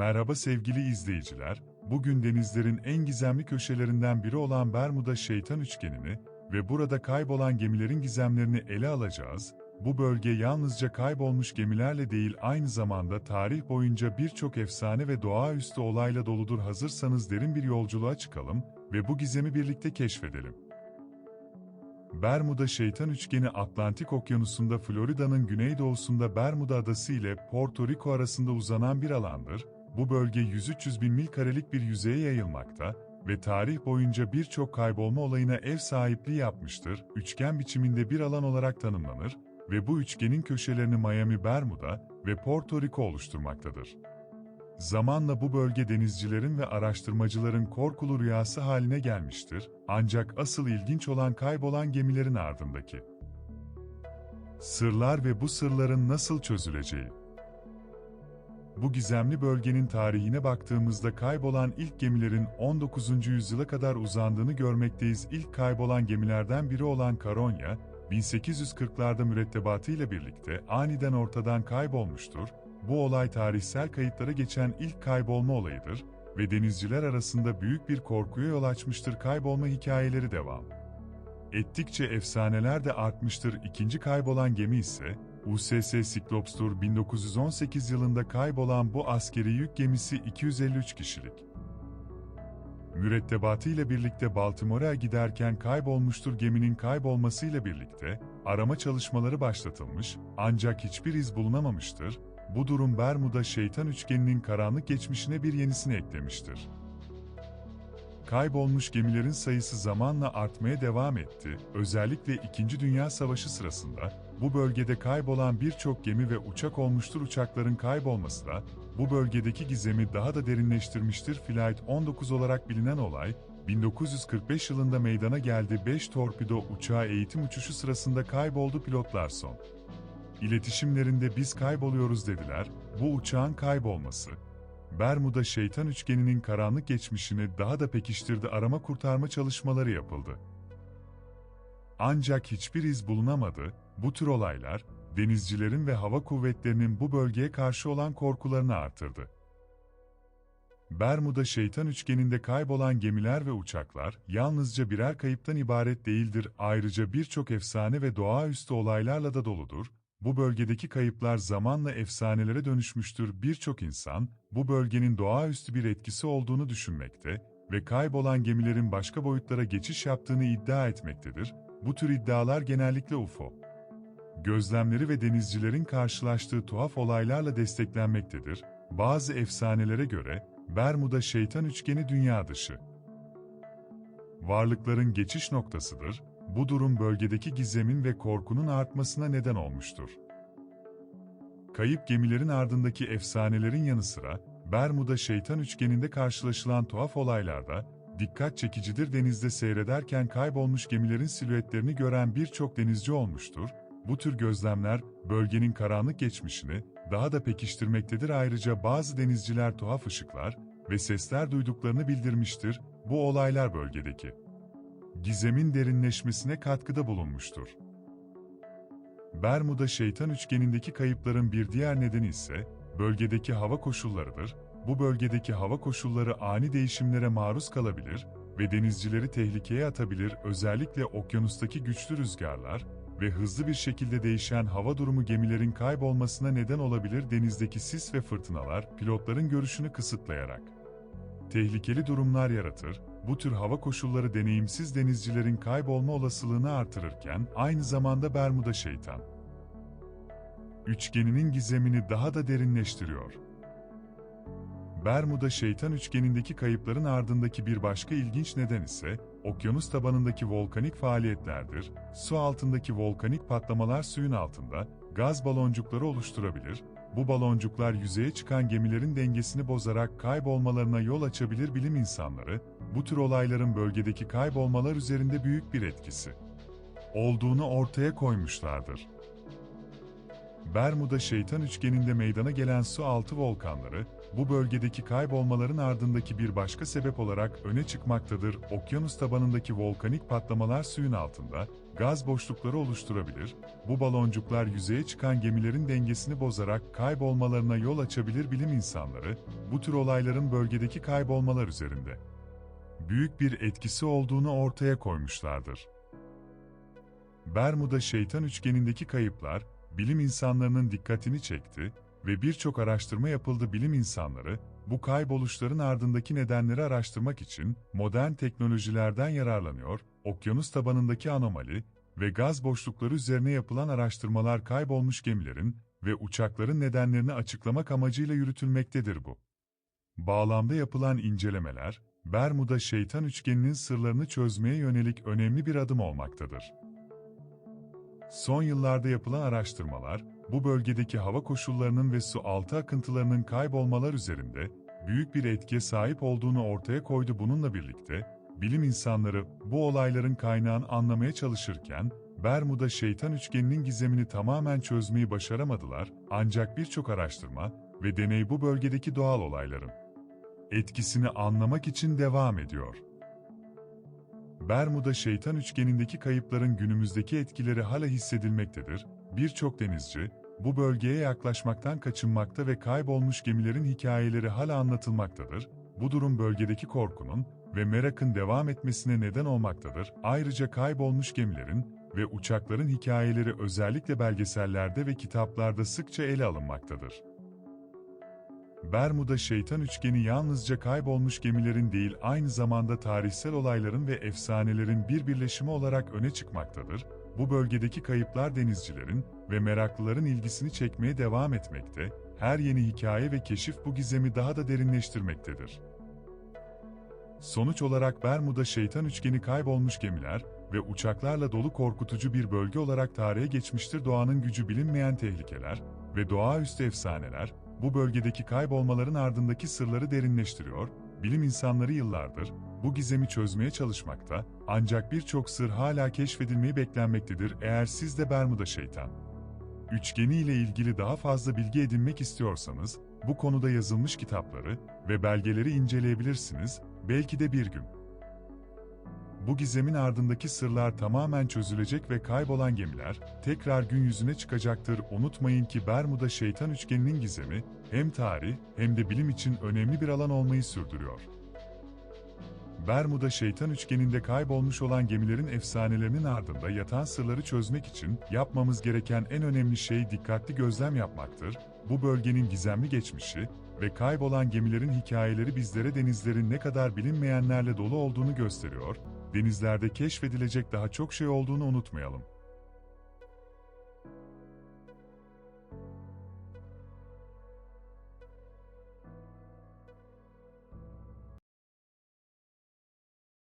Merhaba sevgili izleyiciler, bugün denizlerin en gizemli köşelerinden biri olan Bermuda Şeytan Üçgeni'ni ve burada kaybolan gemilerin gizemlerini ele alacağız. Bu bölge yalnızca kaybolmuş gemilerle değil aynı zamanda tarih boyunca birçok efsane ve doğaüstü olayla doludur. Hazırsanız derin bir yolculuğa çıkalım ve bu gizemi birlikte keşfedelim. Bermuda Şeytan Üçgeni Atlantik Okyanusu'nda Florida'nın güneydoğusunda Bermuda Adası ile Porto Rico arasında uzanan bir alandır. Bu bölge 100-300 bin mil karelik bir yüzeye yayılmakta ve tarih boyunca birçok kaybolma olayına ev sahipliği yapmıştır. Üçgen biçiminde bir alan olarak tanımlanır ve bu üçgenin köşelerini Miami, Bermuda ve Porto Rico oluşturmaktadır. Zamanla bu bölge denizcilerin ve araştırmacıların korkulu rüyası haline gelmiştir, ancak asıl ilginç olan kaybolan gemilerin ardındaki sırlar ve bu sırların nasıl çözüleceği. Bu gizemli bölgenin tarihine baktığımızda kaybolan ilk gemilerin 19. yüzyıla kadar uzandığını görmekteyiz. İlk kaybolan gemilerden biri olan Caronya, 1840'larda mürettebatıyla birlikte aniden ortadan kaybolmuştur. Bu olay tarihsel kayıtlara geçen ilk kaybolma olayıdır ve denizciler arasında büyük bir korkuya yol açmıştır. Kaybolma hikayeleri devam. Ettikçe efsaneler de artmıştır. İkinci kaybolan gemi ise USS Cyclops'tur. 1918 yılında kaybolan bu askeri yük gemisi 253 kişilik. Mürettebatıyla birlikte Baltimore'a giderken kaybolmuştur. Geminin kaybolmasıyla birlikte arama çalışmaları başlatılmış ancak hiçbir iz bulunamamıştır. Bu durum Bermuda şeytan üçgeninin karanlık geçmişine bir yenisini eklemiştir. Kaybolmuş gemilerin sayısı zamanla artmaya devam etti. Özellikle İkinci Dünya Savaşı sırasında bu bölgede kaybolan birçok gemi ve uçak olmuştur. Uçakların kaybolması da bu bölgedeki gizemi daha da derinleştirmiştir. Flight 19 olarak bilinen olay 1945 yılında meydana geldi. 5 torpido uçağı eğitim uçuşu sırasında kayboldu pilotlar son. İletişimlerinde biz kayboluyoruz dediler. Bu uçağın kaybolması Bermuda şeytan üçgeninin karanlık geçmişini daha da pekiştirdi arama kurtarma çalışmaları yapıldı. Ancak hiçbir iz bulunamadı, bu tür olaylar, denizcilerin ve hava kuvvetlerinin bu bölgeye karşı olan korkularını artırdı. Bermuda şeytan üçgeninde kaybolan gemiler ve uçaklar yalnızca birer kayıptan ibaret değildir, ayrıca birçok efsane ve doğaüstü olaylarla da doludur, bu bölgedeki kayıplar zamanla efsanelere dönüşmüştür. Birçok insan, bu bölgenin doğaüstü bir etkisi olduğunu düşünmekte ve kaybolan gemilerin başka boyutlara geçiş yaptığını iddia etmektedir. Bu tür iddialar genellikle UFO gözlemleri ve denizcilerin karşılaştığı tuhaf olaylarla desteklenmektedir. Bazı efsanelere göre, Bermuda şeytan üçgeni dünya dışı varlıkların geçiş noktasıdır bu durum bölgedeki gizemin ve korkunun artmasına neden olmuştur. Kayıp gemilerin ardındaki efsanelerin yanı sıra, Bermuda şeytan üçgeninde karşılaşılan tuhaf olaylarda, dikkat çekicidir denizde seyrederken kaybolmuş gemilerin silüetlerini gören birçok denizci olmuştur. Bu tür gözlemler, bölgenin karanlık geçmişini daha da pekiştirmektedir ayrıca bazı denizciler tuhaf ışıklar ve sesler duyduklarını bildirmiştir, bu olaylar bölgedeki gizemin derinleşmesine katkıda bulunmuştur. Bermuda şeytan üçgenindeki kayıpların bir diğer nedeni ise bölgedeki hava koşullarıdır. Bu bölgedeki hava koşulları ani değişimlere maruz kalabilir ve denizcileri tehlikeye atabilir. Özellikle okyanustaki güçlü rüzgarlar ve hızlı bir şekilde değişen hava durumu gemilerin kaybolmasına neden olabilir. Denizdeki sis ve fırtınalar pilotların görüşünü kısıtlayarak tehlikeli durumlar yaratır bu tür hava koşulları deneyimsiz denizcilerin kaybolma olasılığını artırırken aynı zamanda Bermuda şeytan üçgeninin gizemini daha da derinleştiriyor. Bermuda şeytan üçgenindeki kayıpların ardındaki bir başka ilginç neden ise okyanus tabanındaki volkanik faaliyetlerdir. Su altındaki volkanik patlamalar suyun altında gaz baloncukları oluşturabilir. Bu baloncuklar yüzeye çıkan gemilerin dengesini bozarak kaybolmalarına yol açabilir bilim insanları, bu tür olayların bölgedeki kaybolmalar üzerinde büyük bir etkisi olduğunu ortaya koymuşlardır. Bermuda şeytan üçgeninde meydana gelen su altı volkanları, bu bölgedeki kaybolmaların ardındaki bir başka sebep olarak öne çıkmaktadır. Okyanus tabanındaki volkanik patlamalar suyun altında, gaz boşlukları oluşturabilir, bu baloncuklar yüzeye çıkan gemilerin dengesini bozarak kaybolmalarına yol açabilir bilim insanları, bu tür olayların bölgedeki kaybolmalar üzerinde büyük bir etkisi olduğunu ortaya koymuşlardır. Bermuda Şeytan Üçgeni'ndeki kayıplar, bilim insanlarının dikkatini çekti ve birçok araştırma yapıldı bilim insanları, bu kayboluşların ardındaki nedenleri araştırmak için modern teknolojilerden yararlanıyor, okyanus tabanındaki anomali ve gaz boşlukları üzerine yapılan araştırmalar kaybolmuş gemilerin ve uçakların nedenlerini açıklamak amacıyla yürütülmektedir bu. Bağlamda yapılan incelemeler, Bermuda Şeytan Üçgeni'nin sırlarını çözmeye yönelik önemli bir adım olmaktadır. Son yıllarda yapılan araştırmalar, bu bölgedeki hava koşullarının ve su altı akıntılarının kaybolmalar üzerinde büyük bir etkiye sahip olduğunu ortaya koydu. Bununla birlikte, bilim insanları bu olayların kaynağını anlamaya çalışırken, Bermuda Şeytan Üçgeni'nin gizemini tamamen çözmeyi başaramadılar, ancak birçok araştırma ve deney bu bölgedeki doğal olayların etkisini anlamak için devam ediyor. Bermuda Şeytan Üçgeni'ndeki kayıpların günümüzdeki etkileri hala hissedilmektedir. Birçok denizci, bu bölgeye yaklaşmaktan kaçınmakta ve kaybolmuş gemilerin hikayeleri hala anlatılmaktadır. Bu durum bölgedeki korkunun ve merakın devam etmesine neden olmaktadır. Ayrıca kaybolmuş gemilerin ve uçakların hikayeleri özellikle belgesellerde ve kitaplarda sıkça ele alınmaktadır. Bermuda Şeytan Üçgeni yalnızca kaybolmuş gemilerin değil aynı zamanda tarihsel olayların ve efsanelerin bir birleşimi olarak öne çıkmaktadır. Bu bölgedeki kayıplar denizcilerin ve meraklıların ilgisini çekmeye devam etmekte, her yeni hikaye ve keşif bu gizemi daha da derinleştirmektedir. Sonuç olarak Bermuda Şeytan Üçgeni kaybolmuş gemiler ve uçaklarla dolu korkutucu bir bölge olarak tarihe geçmiştir doğanın gücü bilinmeyen tehlikeler ve doğaüstü efsaneler, bu bölgedeki kaybolmaların ardındaki sırları derinleştiriyor, bilim insanları yıllardır bu gizemi çözmeye çalışmakta, ancak birçok sır hala keşfedilmeyi beklenmektedir eğer siz de Bermuda Şeytan. Üçgeni ile ilgili daha fazla bilgi edinmek istiyorsanız, bu konuda yazılmış kitapları ve belgeleri inceleyebilirsiniz, belki de bir gün. Bu gizemin ardındaki sırlar tamamen çözülecek ve kaybolan gemiler tekrar gün yüzüne çıkacaktır. Unutmayın ki Bermuda Şeytan Üçgeni'nin gizemi hem tarih hem de bilim için önemli bir alan olmayı sürdürüyor. Bermuda Şeytan Üçgeni'nde kaybolmuş olan gemilerin efsanelerinin ardında yatan sırları çözmek için yapmamız gereken en önemli şey dikkatli gözlem yapmaktır. Bu bölgenin gizemli geçmişi ve kaybolan gemilerin hikayeleri bizlere denizlerin ne kadar bilinmeyenlerle dolu olduğunu gösteriyor, denizlerde keşfedilecek daha çok şey olduğunu unutmayalım.